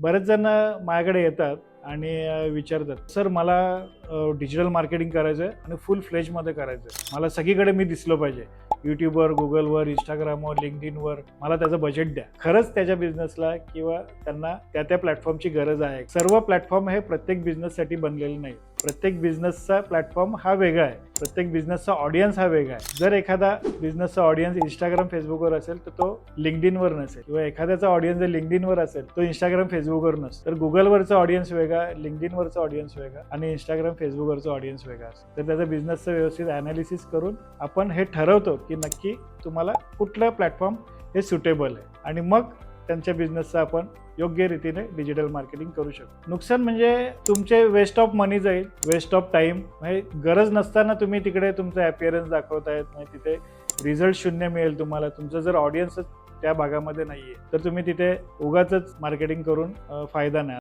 बरेच जण माझ्याकडे येतात आणि विचारतात सर मला डिजिटल मार्केटिंग करायचं आहे आणि फुल फ्लेजमध्ये करायचं आहे मला सगळीकडे मी दिसलो पाहिजे. यूट्यूबवर गुगलवर इंस्टाग्रामवर लिंकडिनवर मला त्याचं बजेट द्या. खरंच त्याच्या बिझनेसला किंवा त्यांना त्या त्या प्लॅटफॉर्मची गरज आहे. सर्व प्लॅटफॉर्म हे प्रत्येक बिझनेससाठी बनलेले नाही प्रत्येक बिझनेसचा प्लॅटफॉर्म हा वेगळा आहे. प्रत्येक बिझनेसचा ऑडियन्स हा वेगळा आहे. जर एखादा बिझनेसचा ऑडियन्स इंस्टाग्राम फेसबुकवर असेल तर तो लिंकडिनवर नसेल किंवा एखाद्याचा ऑडियन्स जर लिंकडिनवर असेल तो इंस्टाग्राम फेसबुकवर नसेल तर गुगलवरचा ऑडियन्स वेगळा लिंकडिनवरचा ऑडियन्स वेगळा आणि इंस्टाग्राम फेसबुकवरचा ऑडियन्स वेगळा असेल. तर त्याचा बिझनेसचं व्यवस्थित अनालिसिस करून आपण हे ठरवतो की नक्की तुम्हाला कुठलं प्लॅटफॉर्म हे सुटेबल आहे. आणि मग त्यांच्या बिझनेसचं आपण योग्य रीतीने डिजिटल मार्केटिंग करू शकतो. नुकसान म्हणजे तुमचे वेस्ट ऑफ मनी जाईल वेस्ट ऑफ टाइम म्हणजे गरज नसताना तुम्ही तिकडे तुमचं अपिअरन्स दाखवतायत म्हणजे तिथे रिझल्ट शून्य मिळेल तुम्हाला. तुमचं जर ऑडियन्सच त्या भागामध्ये नाही आहे तर तुम्ही तिथे उगाच मार्केटिंग करून फायदा नाही.